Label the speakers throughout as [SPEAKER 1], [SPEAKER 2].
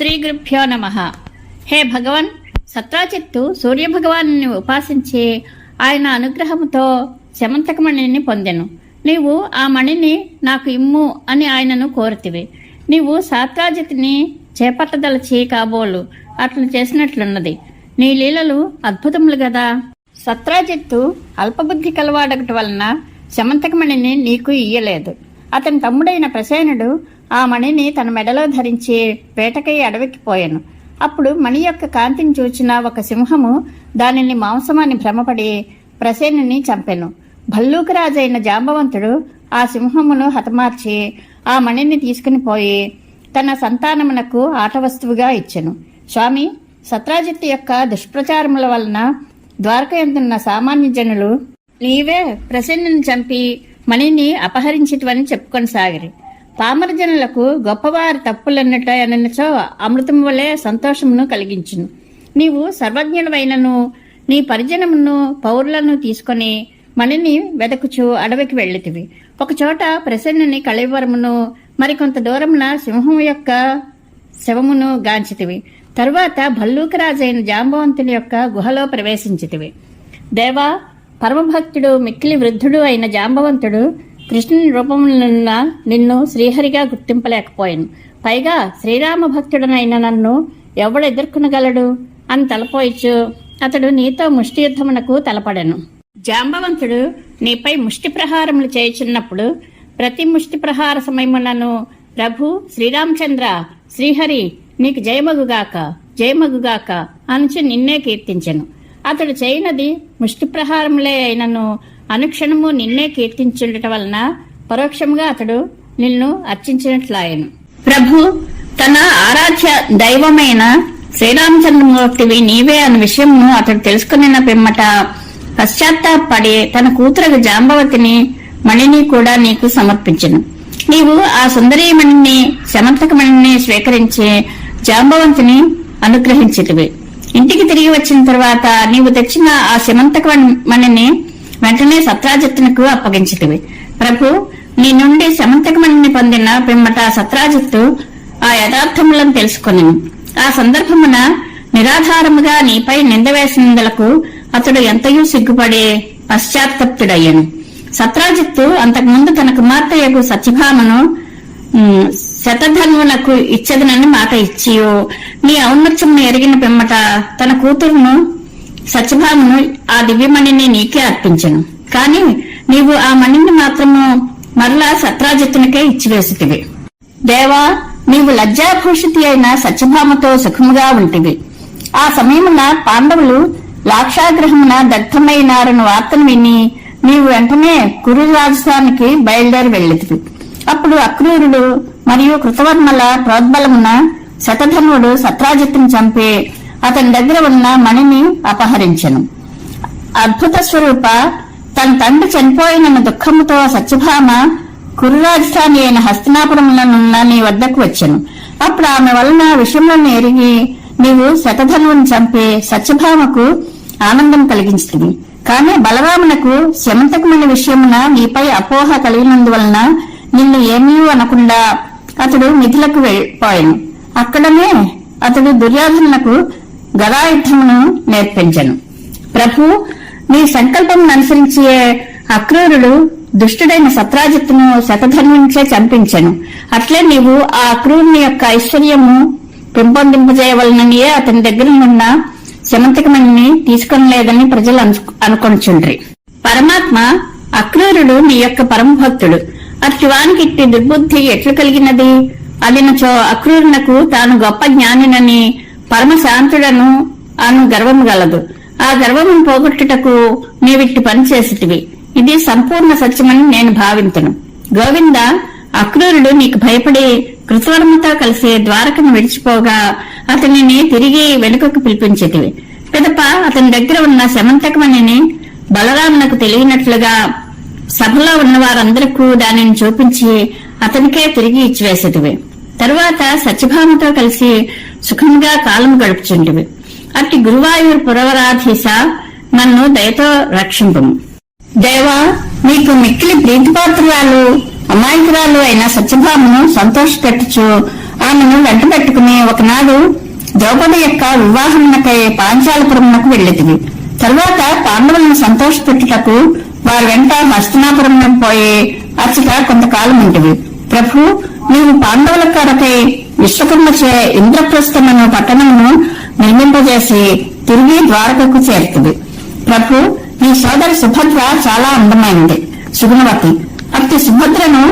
[SPEAKER 1] శ్రీ గురుభ్యో నమ. హే భగవన్ సత్రాజిత్తు సూర్యభగవాను ఉపాసించి ఆయన అనుగ్రహముతో శమంతకమణిని పొందెను. నీవు ఆ మణిని నాకు ఇమ్ము అని ఆయనను కోరుతివి. నీవు సాత్రాజిత్ని చేపట్టదలచి కాబోలు. అట్లు చేసినట్లున్నది. నీ లీలలు అద్భుతములు గదా. సత్రాజిత్తు అల్పబుద్ధి కలవాడగట వలన శమంతకమణిని నీకు ఇయ్యలేదు. అతని తమ్ముడైన ప్రసేనుడు ఆ మణిని తన మెడలో ధరించి వేటకై అడవికి పోయాను. అప్పుడు మణి యొక్క కాంతిని చూచిన ఒక సింహము దానిని మాంసమాన్ని భ్రమపడి ప్రసేనుని చంపెను. భల్లూకరాజైన జాంబవంతుడు ఆ సింహమును హతమార్చి ఆ మణిని తీసుకుని పోయి తన సంతానమునకు ఆటవస్తువుగా ఇచ్చాను ఇచ్చెను. స్వామి సత్రాజిత్ యొక్క దుష్ప్రచారముల వలన ద్వారక ఎందున్న సామాన్య జనులు నీవే ప్రసన్నుని చంపి మణిని అపహరించిటివని చెప్పుకొని సాగిరి పామరజనులకు గొప్పవారి తప్పులన్నట అనచో అమృతం వలె సంతోషమును కలిగించును. నీవు సర్వజ్ఞుడవైనను నీ పరిజనమును పౌరులను తీసుకొని మణిని వెదకుచు అడవికి వెళ్ళితివి. ఒకచోట ప్రసన్నని కళివరమును మరికొంత దూరమున సింహం యొక్క శవమును గాంచితివి. తరువాత భల్లూకరాజైన జాంబవంతుని యొక్క గుహలో ప్రవేశించితివి. దేవా పరమభక్తుడు మిక్కిలి వృద్ధుడు అయిన జాంబవంతుడు కృష్ణుని రూపములున్న నిన్ను శ్రీహరిగా గుర్తింపలేకపోయాను. పైగా శ్రీరామ భక్తుడనైన నన్ను ఎవడు ఎదుర్కొనగలడు? అని తలపోయిచ్చు అతడు నీతో ముష్టి యుద్ధమునకు తలపడెను. జాంబవంతుడు నీపై ముష్టి ప్రహారములు చేయుచున్నప్పుడు ప్రతి ముష్టి ప్రహార సమయమునను ప్రభు శ్రీరామచంద్ర శ్రీహరి నీకు జయమగుగాక జయమగుగాక అనుచు నిన్నే కీర్తించెను. అతడు చేయనది ముష్టి ప్రహారములే అయినను అనుక్షణము నిన్నే కీర్తించుండట వలన పరోక్షముగా అతడు నిన్ను అర్చించినట్లాయను. ప్రభు తన ఆరాధ్య దైవమైన శ్రీరామచంద్రమూర్తివి నీవే అన్న విషయంను అతడు తెలుసుకున్న పిమ్మట పశ్చాత్తాపడి తన కూతురు జాంబవతిని మణిని కూడా నీకు సమర్పించను. నీవు ఆ సుందరీమణిని శమంతకమణిని స్వీకరించి జాంబవంతిని అనుగ్రహించితివి. ఇంటికి తిరిగి వచ్చిన తర్వాత నీవు తెచ్చిన ఆ శమంతక మణిని వెంటనే సత్రాజిత్తునకు అప్పగించితివి. ప్రభు నీ నుండి శమంతకమణిని పొందిన పిమ్మట సత్రాజిత్తు ఆ యథార్థములను తెలుసుకుని ఆ సందర్భమున నిరాధారముగా నీపై నింద వేసినందులకు అతడు ఎంతయూ సిగ్గుపడి పశ్చాత్తప్తుడయ్యను. సత్రాజిత్తు అంతకుముందు తన కుమార్తె యొక్క సత్యభామను ఉమ్, శతధన్వునకు ఇచ్చదనని మాట ఇచ్చియో నీ ఔన్నత్యమును ఎరిగిన పిమ్మట తన కూతురును సత్యభామను ఆ దివ్యమణిని నీకే అర్పించను. కాని నీవు ఆ మణిని మాత్రము మరలా సత్రాజిత్తునికే ఇచ్చివేసితివి. దేవా నీవు లజ్జాభూషితి అయిన సత్యభామతో సుఖముగా ఉంటివి. ఆ సమయమున పాండవులు లాక్షాగ్రహమున దగ్ధమైనారని వార్తను విని నీవు వెంటనే కురు రాజస్థానికి బయలుదేరి వెళ్ళితివి. అప్పుడు అక్రూరుడు మరియు కృతవర్మల ప్రోద్బలమున శతధనుడు సత్రాజిత్తును చంపి అతని దగ్గర ఉన్న మణిని అపహరించను. అద్భుత స్వరూప తన తండ్రి చనిపోయిన దుఃఖముతో సత్యభామ కురు రాజధాని అయిన హస్తినాపురంలోనున్న నీ వద్దకు వచ్చాను. అప్పుడు ఆమె వలన విషయంలో ఎరిగి నీవు శతధనువుని చంపి సత్యభామకు ఆనందం కలిగించింది కానీ బలరామునకు శమంతకమైన విషయమున నీపై అపోహ కలిగినందువలన నిన్ను ఏమీ అనకుండా అతడు మిథులకు వెళ్ళిపోయాను అక్కడనే అతడు దుర్యోధనులకు గదాయుద్ధమును నేర్పించను. ప్రభు నీ సంకల్పం అనుసరించి అక్రూరుడు దుష్టుడైన సత్రాజిత్తును శతధర్మించే చంపించను. అట్లే నీవు ఆ అక్రూరుని యొక్క ఐశ్వర్యము పెంపొందింపజేయవలననియే అతని దగ్గర ఉన్న శమంతకమణిని తీసుకొనలేదని ప్రజలు అను- అనుకొనుచుండ్రి. పరమాత్మ అక్రూరుడు నీ యొక్క పరమభక్తుడు. అట్టివానికి ఇట్టి దుర్బుద్ధి ఎట్లు కలిగినది? అదినచో అక్రూరునకు తాను గొప్ప జ్ఞానినని పరమశాంతుడను అను గర్వము గలదు. ఆ గర్వమును పోగొట్టుటకు నీవిట్టి పని చేసిటివి ఇది సంపూర్ణ సత్యమని నేను భావింతును. గోవింద అక్రూరుడు నీకు భయపడి కృతవర్మతో కలిసి ద్వారకను విడిచిపోగా అతనిని తిరిగి వెనుకకు పిలిపించేటివి పిదప అతని దగ్గర ఉన్న శమంతకమణిని బలరామునకు తెలియనట్లుగా సభలో ఉన్న వారందరికీ దానిని చూపించి అతనికే తిరిగి ఇచ్చివేసేటివి తర్వాత సత్యభామతో కలిసి సుఖంగా కాలం గడుపుచుంటివి. అట్టి గురువాయూర్ పురవరాధీశ నన్ను దయతో రక్షింపు దేవా నీకు మిక్కిలి ప్రీతిపాత్రురాలు అమాయకురాలు అయిన సత్యభామను సంతోషపెట్టుచు ఆమెను వెంట పెట్టుకుని ఒకనాడు ద్రౌపది యొక్క వివాహమునకై పాంచాలపురమునకు వెళ్ళితివి. తరువాత పాండవులను సంతోషపెట్టుటకు వారి వెంట హస్తనాపురమునకు పోయి అచ్చట కొంతకాలం ఉంటుంది ప్రభు మేము పాండవుల కొరకై విశ్వకర్మచే ఇంద్రప్రస్థమును పట్టణమును నిర్మింపజేసి తిరిగి ద్వారకకు చేరుతుంది. ప్రభు నీ సోదరి సుభద్ర చాలా అందమైనది సుగుణవతి అట్టి సుభద్రను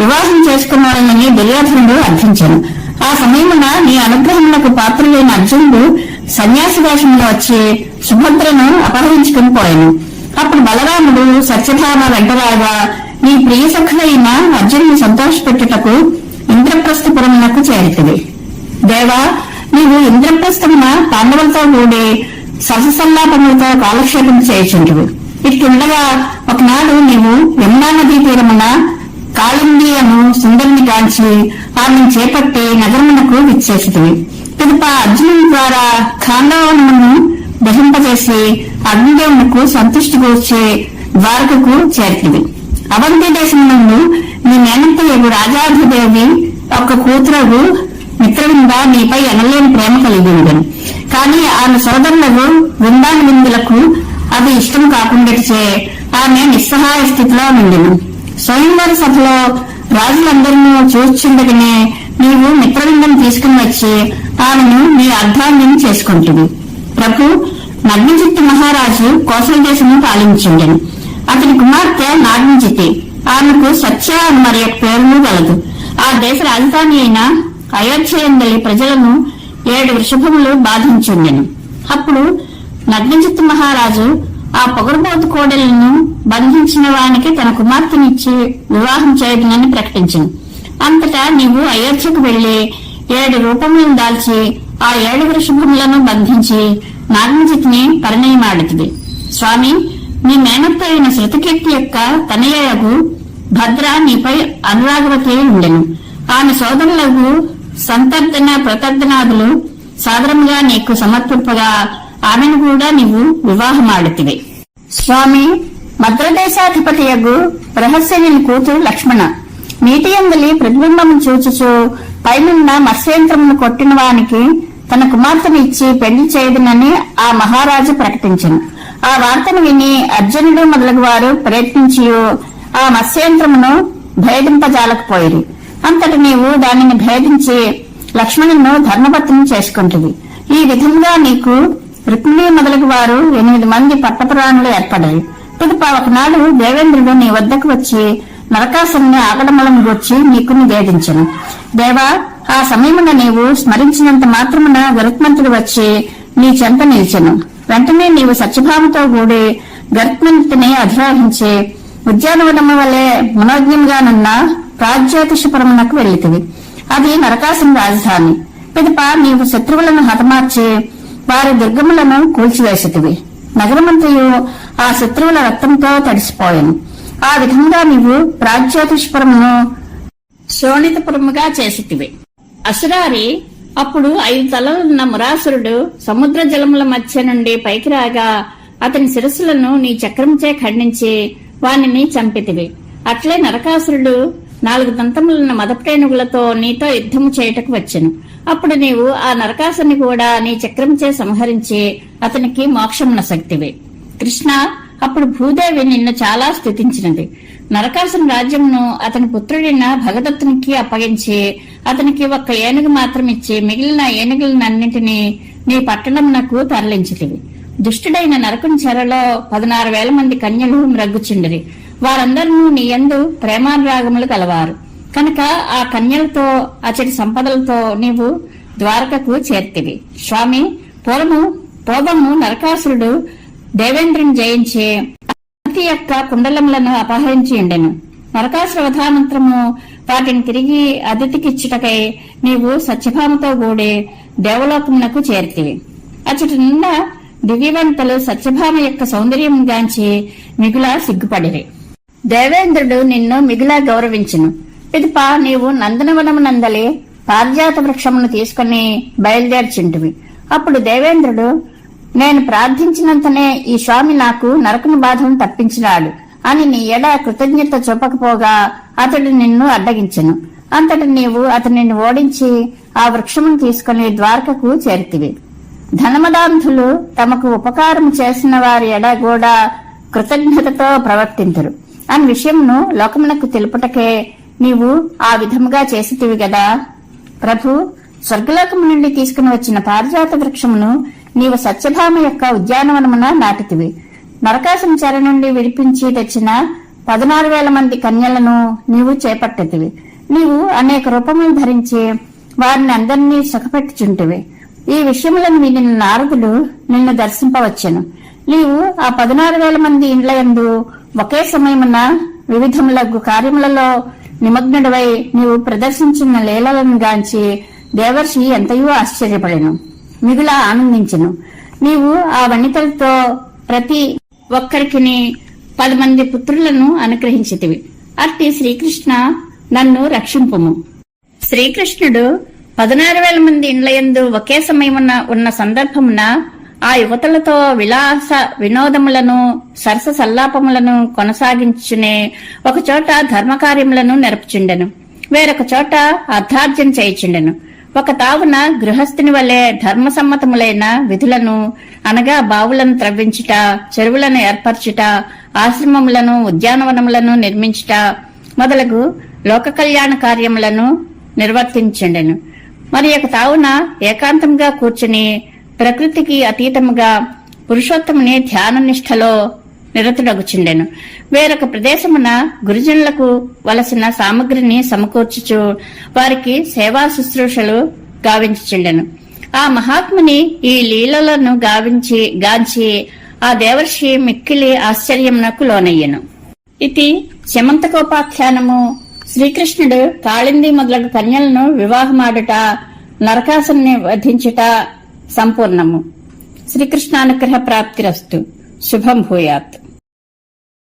[SPEAKER 1] వివాహం చేసుకున్నానని దుర్యోధనుడు అర్థించాను. ఆ సమయమున నీ అనుగ్రహములకు పాత్రులైన అర్జునుడు సన్యాసి వేషంలో వచ్చి సుభద్రను అపహరించుకుని పోయాను. అప్పుడు బలరాముడు సత్యభామ వెంటరాగా నీ ప్రియ సఖులైన అర్జునుని సంతోషపెట్టుటకు ఇంద్రప్రస్థపురమునకు చేరుతుంది దేవా నీవు ఇంద్రప్రస్థమున పాండవులతో కూడి సరసల్లాపములతో కాలక్షేపం చేయుచుంటువు. ఇట్లుండగా ఒకనాడు నీవు యమునా నదీ తీరమున కాళింది అను సుందరిని కాల్చి ఆమెను చేపట్టి నగరమునకు విచ్చేసితివి. పిదప అర్జునుని ద్వారా ఖాండవనమును దహింపజేసి అగ్నిదేవునకు సంతృష్టి కూర్చే ద్వారకకు చేర్తివి. అవంతి దేశం నుండి నీ మేనత్తయ్యకు రాజాధిదేవి ఒక కూతురు మిత్రవింద నీపై ఎనలేని ప్రేమ కలిగి ఉండను కానీ ఆమె సోదరులకు వృందాన విందులకు అది ఇష్టం కాకుండాచే ఆమె నిస్సహాయ స్థితిలో నుండిను. స్వయంవర సభలో రాజులందరినీ చూచుండగానే నీవు మిత్రవిందం తీసుకుని వచ్చి ఆమెను నీ అర్ధాంగం చేసుకుంటుంది ప్రభు నగ్నజిత్తు మహారాజు కోసల దేశము పాలించిండెను. అతని కుమార్తె నాగ్నజితి. ఆమెకు సత్య అని మరి పేరును గలదు. ఆ దేశ రాజధాని అయిన అయోధ్య ఎందలి ప్రజలను ఏడు వృషభములు బాధించుండెను. అప్పుడు నగ్నజిత్ మహారాజు ఆ పొగరబోతు కోడలను బంధించిన వానికి తన కుమార్తెనిచ్చి వివాహం చేయదునని ప్రకటించింది అంతటా నీవు అయోధ్యకు వెళ్ళి ఏడు రూపములను దాల్చి ఆ ఏడు వృషభములను బంధించి నాగంజిత్ని పరిణయమాడుతుంది స్వామి నీ మేనత్త అయిన శృతకీర్తి యొక్క తనయకు భద్ర నీపై అనురాగవతి ఉండెను. ఆమె సోదరులకు సంతర్దన ప్రతర్దనాదులు సాదరంగా నీకు సమర్పింపగా ఆమెను కూడా నీవు వివాహమాడుతివి. స్వామి మద్రదేశాధిపతియగు రహస్యని కూతురు లక్ష్మణ. నీటి అందలి ప్రతిబింబము చూచుచు పైనున్న మత్స్యంత్రమును కొట్టిన వానికి తన కుమార్తెను ఇచ్చి పెళ్ళి చేయదునని ఆ మహారాజు ప్రకటించను. ఆ వార్తను విని అర్జునుడు మొదలగు వారు ప్రయత్నించి ఆ మత్స్యంత్రమును భేదింపజాలకపోయిరి. అంతటి నీవు దానిని భేదించి లక్ష్మణును ధర్మపత్ని చేసుకుంటుంది ఈ విధంగా నీకు రుక్మిణి మొదలగు వారు ఎనిమిది మంది పట్టపురాణులు ఏర్పడాయి పిదప ఒకనాడు దేవేంద్రుడు నీ వద్దకు వచ్చి నరకాసుని ఆగడమలం గూర్చి నీకు నివేదించను దేవా ఆ సమయమున నీవు స్మరించినంత మాత్రమున గరుత్మంతుడు వచ్చి నీ చెంత నిలిచెను. వెంటనే నీవు సత్యభామతో కూడి గరుత్మంతుని అధిరోహించి ఉద్యానవనము వలె మనోజ్ఞంగానున్న ప్రాజ్యోతిషపురమునకు వెళ్ళితివి. అది నరకాసుని రాజధాని. పిదప నీవు శత్రువులను హతమార్చి వారి దుర్గములను కూల్చివేసితివి. నగరమంతయు ఆ శత్రువుల రక్తంతో తడిసిపోయాను. ఆ విధంగా నీవు ప్రాజ్యోతిష్పురమును శోణితపురముగా చేసితివి. అసురారి అప్పుడు ఐదు తలలున్న మురాసురుడు సముద్ర జలముల మధ్య నుండి పైకి రాగా అతని శిరస్సులను నీ చక్రంచే ఖండించి వానిని చంపితివి. అట్లే నరకాసురుడు నాలుగు దంతములున్న మదపటేనుగులతో నీతో యుద్ధము చేయుటకు వచ్చెను. అప్పుడు నీవు ఆ నరకాసుని కూడా నీ చక్రముచే సంహరించి అతనికి మోక్షమున శక్తివి కృష్ణ అప్పుడు భూదేవి నిన్ను చాలా స్థుతించినది నరకాసుని రాజ్యమును అతని పుత్రుడైన భగదత్తునికి అప్పగించి అతనికి ఒక్క ఏనుగు మాత్రం ఇచ్చి మిగిలిన ఏనుగులన్నింటినీ నీ పట్టణమునకు తరలించితివి. దుష్టుడైన నరకుని చెరలో పదనారు వేల మంది కన్యలు మ్రగ్గుచుండరి. వారందరూ నీ యందు ప్రేమానురాగములు కలవారు. కనుక ఆ కన్యలతో అచటి సంపదలతో నీవు ద్వారకకు చేర్తివి. స్వామి పూర్వము పూర్వము నరకాసురుడు దేవేంద్రుని జయించి అతి యొక్క కుండలములను అపహరించి ఉండెను. నరకాసుర వధానంతరము వాటిని తిరిగి అతిథికిచ్చుటకై నీవు సత్యభామతో కూడి దేవలోకమునకు చేర్తివి. అచ్చటి నిన్న దివ్యవంతలు సత్యభామ యొక్క సౌందర్యం గాంచి మిగుల సిగ్గుపడిరి. దేవేంద్రుడు నిన్ను మిగులా గౌరవించును. పిదప నీవు నందనవనమునందలి పారిజాత వృక్షమును తీసుకుని బయలుదేర్చింటివి. అప్పుడు దేవేంద్రుడు నేను ప్రార్థించినంతనే ఈ స్వామి నాకు నరకుని బాధను తప్పించినాడు అని నీ ఎడ కృతజ్ఞత చూపకపోగా అతడు నిన్ను అడ్డగించెను. అంతటి నీవు అతనిని ఓడించి ఆ వృక్షమును తీసుకుని ద్వారకకు చేరితివి. ధనమదాంధులు తమకు ఉపకారం చేసిన వారి ఎడ కూడా కృతజ్ఞతతో ప్రవర్తింతురు. అని విషయంను లోకమునకు తెలుపుటకే నీవు ఆ విధముగా చేసితివి గదా? ప్రభు స్వర్గలోకము నుండి తీసుకుని వచ్చిన పారిజాత వృక్షమును నీవు సత్యభామ యొక్క ఉద్యానవనమున నాటితివి. నరకాసం చెర నుండి విడిపించి తెచ్చిన పదనారు వేల మంది కన్యలను నీవు చేపట్టతివి నీవు అనేక రూపములు ధరించి వారిని అందరినీ సుఖపెట్టుచుంటివి. ఈ విషయములను విని నారదులు నిన్ను దర్శింపవచ్చెను. నీవు ఆ పదనారు వేల మంది ఇండ్ల ఎందు ఒకే సమయమున వివిధములగు కార్యములలో నిమగ్నుడవై నీవు ప్రదర్శించిన లీలలను గాంచి దేవర్షి ఎంతయో ఆశ్చర్యపడెను. మిగుల ఆనందించెను. నీవు ఆ వనితలతో ప్రతి ఒక్కరికి పది మంది పుత్రులను అనుగ్రహించితివి. అట్టి శ్రీకృష్ణ నన్ను రక్షింపుము. శ్రీకృష్ణుడు పదనారు వేల మంది ఇండ్లయందు ఒకే సమయమున ఉన్న సందర్భమున ఆ యువతులతో విలాస వినోదములను సరస సల్లాపములను కొనసాగించునే ఒకచోట ధర్మకార్యములను నెరపుచుండెను. వేరొక చోట అర్థార్జన చేయుచుండెను. ఒక తావున గృహస్థుని వలె ధర్మసమ్మతములైన విధులను అనగా బావులను త్రవ్వించుట చెరువులను ఏర్పరచుట ఆశ్రమములను ఉద్యానవనములను నిర్మించుట మొదలగు లోక కళ్యాణ కార్యములను నిర్వర్తించండెను. మరి ఒక తావున ఏకాంతంగా కూర్చుని ప్రకృతికి అతీతముగా పురుషోత్తముని ధ్యాన నిష్ఠలో నిరతుడగుచుండెను. వేరొక ప్రదేశమున గురుజనులకు వలసిన సామగ్రిని సమకూర్చుచు వారికి సేవా శుశ్రూషలు గావించుచుండెను. ఆ మహాత్ముని ఈ లీలలను గావించి గాంచి ఆ దేవర్షి మిక్కిలి ఆశ్చర్యమునకు లోనయ్యెను. ఇది శమంతకోపాఖ్యానము శ్రీకృష్ణుడు కాళింది మొదలగు కన్యలను వివాహమాడుట నరకాసుని వధించుట సంపూర్ణము. శ్రీకృష్ణానుగ్రహ ప్రాప్తిరస్తు. శుభం భూయాత్.